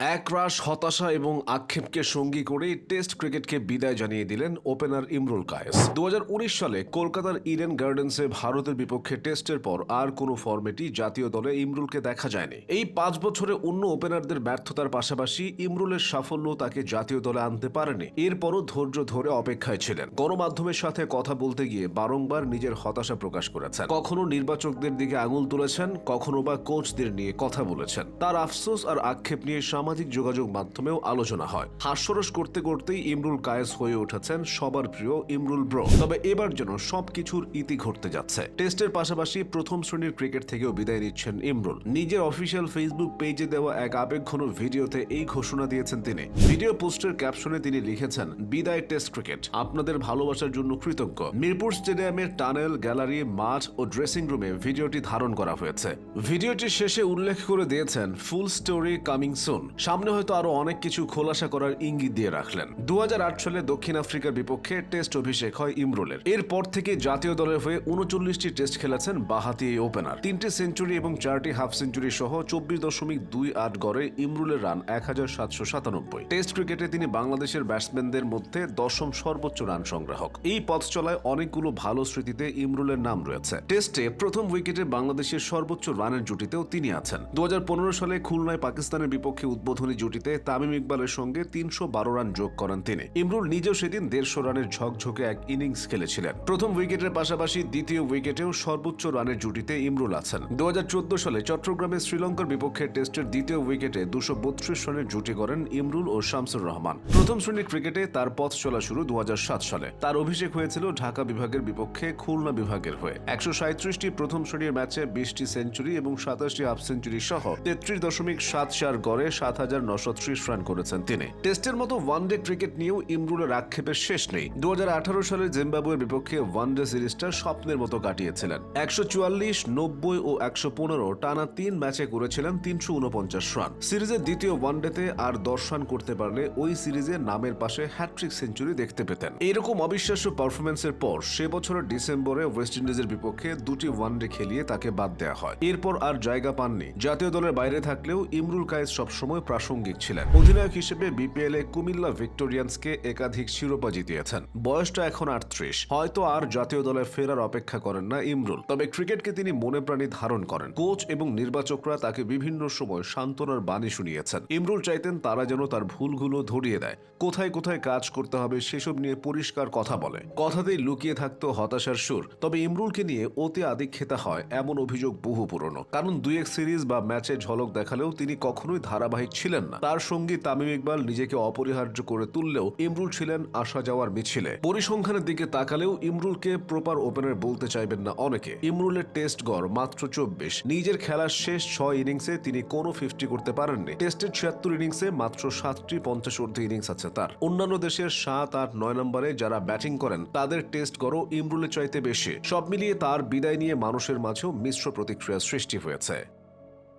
একরাশ হতাশা এবং আক্ষেপকে সঙ্গী করে টেস্ট ক্রিকেটকে বিদায় জানিয়ে দিলেন ওপেনার ইমরুল কায়েস। দুহাজার উনিশ সালে কলকাতার ইডেন গার্ডেন্সে ভারতের বিপক্ষে টেস্টের পর আর কোনো ফর্মেটই জাতীয় দলে ইমরুলকে দেখা যায়নি। এই পাঁচ বছরে অন্য ওপেনারদের ব্যর্থতার পাশাপাশি ইমরুলের সাফল্য তাকে জাতীয় দলে আনতে পারেনি। এরপরও ধৈর্য ধরে অপেক্ষায় ছিলেন। গণমাধ্যমের সাথে কথা বলতে গিয়ে বারংবার নিজের হতাশা প্রকাশ করেছেন। কখনো নির্বাচকদের দিকে আঙুল তুলেছেন, কখনো বা কোচদের নিয়ে কথা বলেছেন। তার আফসোস আর আক্ষেপ নিয়ে সামাজিক যোগাযোগ মাধ্যমেও আলোচনা হয়। হাস্যরস করতে করতেই ইমরুল কায়েস হয়ে উঠেছেন সবার প্রিয় ইমরুল ব্রো। তবে এবার যেন সবকিছুর ইতি ঘটতে যাচ্ছে। টেস্টের পাশাপাশি প্রথম শ্রেণির ক্রিকেট থেকেও বিদায় নিচ্ছেন ইমরুল। নিজের অফিসিয়াল ফেসবুক পেজে দেওয়া এক আবেগঘন ভিডিওতে এই ঘোষণা দিয়েছেন তিনি। ভিডিও পোস্টের ক্যাপশনে তিনি লিখেছেন, বিদায় টেস্ট ক্রিকেট। আপনাদের ভালোবাসার জন্য কৃতজ্ঞ। মিরপুর স্টেডিয়ামের টানেল, গ্যালারি, মাঠ ও ড্রেসিং রুমে ভিডিওটি ধারণ করা হয়েছে। ভিডিওটির শেষে উল্লেখ করে দিয়েছেন, ফুল স্টোরি কামিং সুন। সামনে হয়তো আরও অনেক কিছু খোলাসা করার ইঙ্গিত দিয়ে রাখলেন। দু হাজার আট সালে দক্ষিণ আফ্রিকার বিপক্ষে টেস্ট অভিষেক হয় ইমরুলের। এরপর থেকে জাতীয় দলের হয়ে উনচল্লিশটি টেস্ট খেলেছেন বাহাতি এই ওপেনার। তিনটি সেঞ্চুরি এবং চারটি হাফ সেঞ্চুরি সহ চব্বিশ দশমিক দুই আট গড়ে ইমরুলের রান এক হাজার সাতশো সাতানব্বই। টেস্ট ক্রিকেটে তিনি বাংলাদেশের ব্যাটসম্যানদের মধ্যে দশম সর্বোচ্চ রান সংগ্রাহক। এই পথ চলায় অনেকগুলো ভালো স্মৃতিতে ইমরুলের নাম রয়েছে। টেস্টে প্রথম উইকেটে বাংলাদেশের সর্বোচ্চ রানের জুটিতেও তিনি আছেন। দু হাজার পনেরো সালে খুলনায় পাকিস্তানের বিপক্ষে উদ্বোধনী জুটিতে তামিম ইকবালের সঙ্গে তিনশো বারো রান যোগ করেন তিনি। ইমরুল নিজেও সেদিন দেড়শো রানের ঝকঝকে এক ইনিংস খেলেছিলেন। প্রথম উইকেটের পাশাপাশি দ্বিতীয় উইকেটেও সর্বোচ্চ রানের জুটিতে ইমরুল আছেন। দু সালে চট্টগ্রামে শ্রীলঙ্কার বিপক্ষে টেস্টের দ্বিতীয় উইকেটে দুশো বত্রিশ রানের জুটি করেন ইমরুল ও শামসুর রহমান। প্রথম শ্রেণির ক্রিকেটে তার পথ চলা শুরু দু হাজার সাত সালে। তার অভিষেক হয়েছিল ঢাকা বিভাগের বিপক্ষে খুলনা বিভাগের হয়ে। একশো সাঁত্রিশটি প্রথম শ্রেণির ম্যাচে বিশটি সেঞ্চুরি এবং সাতাশটি হাফ সেঞ্চুরি সহ তেত্রিশ দশমিক সাত চার গড়ে সাত হাজার নশো ত্রিশ রান করেছেন তিনি। টেস্টের মতো ওয়ানডে ক্রিকেট নিয়েও ইমরুলের আক্ষেপের শেষ নেই। দু হাজার সালে জিম্বাবুয়ের বিপক্ষে ওয়ানডে সিরিজটা স্বপ্নের মতো কাটিয়েছিলেন। একশো চুয়াল্লিশ, নব্বই ও একশো পনেরো টানা তিন ম্যাচে করেছিলেন তিনশো উনপঞ্চাশ রান। সিরিজের দ্বিতীয় ওয়ানডেতে আর দশ রান করতে পারলে ওই সিরিজে নামের পাশে হ্যাট্রিক সেঞ্চুরি দেখতে পেতেন। এরকম অবিশ্বাস্য পারফরমেন্সের পর সে বছরের ডিসেম্বরে ওয়েস্ট ইন্ডিজের বিপক্ষে দুটি ওয়ানডে খেলিয়ে তাকে বাদ দেওয়া হয়। এরপর আর জায়গা পাননি। জাতীয় দলের বাইরে থাকলেও ইমরুল কায়েস সবসময় প্রাসঙ্গিক ছিলেন। অধিনায়ক হিসেবে বিপিএল এ কুমিল্লা ভিক্টোরিয়ান্সকে একাধিক শিরোপা জিতিয়েছেন। বয়সটা এখন আটত্রিশ। হয়তো আর জাতীয় দলে ফেরার অপেক্ষা করেন না ইমরুল। তবে ক্রিকেটকে তিনি মনে প্রাণী ধারণ করেন। কোচ এবং নির্বাচকরা তাকে বিভিন্ন সময় সান্ত্বনার বাণী শুনিয়েছেন। ইমরুল চাইতেন তারা যেন তার ভুলগুলো ধরিয়ে দেয়। কোথায় কোথায় কাজ করতে হবে সেসব নিয়ে পরিষ্কার কথা বলে। কথাতেই লুকিয়ে থাকতো হতাশার সুর। তবে ইমরুলকে নিয়ে অতি আদিক্ষেতা হয় এমন অভিযোগ বহু পুরনো। কারণ দুই এক সিরিজ বা ম্যাচে ঝলক দেখালেও তিনি কখনোই ধারাবাহিক ছিলেন না। তার সঙ্গী তামিম ইকবাল নিজেকে অপরিহার্য করে তুললেও ইমরুল ছিলেন আসা যাওয়ার মিছিলে। পরিসংখ্যানের দিকে তাকালেও ইমরুলকে প্রপার ওপেনার বলতে চাইবেন না অনেকে। ইমরুলের টেস্ট গড় মাত্র চব্বিশ। নিজের খেলার শেষ ছয় ইনিংসে তিনি কোনো ফিফটি করতে পারেননি। টেস্টের ছিয়াত্তর ইনিংসে মাত্র সাতটি পঞ্চাশ অর্ধ ইনিংস আছে তার। অন্যান্য দেশের সাত আট নয় নম্বরে যারা ব্যাটিং করেন, তাদের টেস্ট গড়ও ইমরুলের চাইতে বেশি। সব মিলিয়ে তার বিদায় নিয়ে মানুষের মাঝেও মিশ্র প্রতিক্রিয়া সৃষ্টি হয়েছে।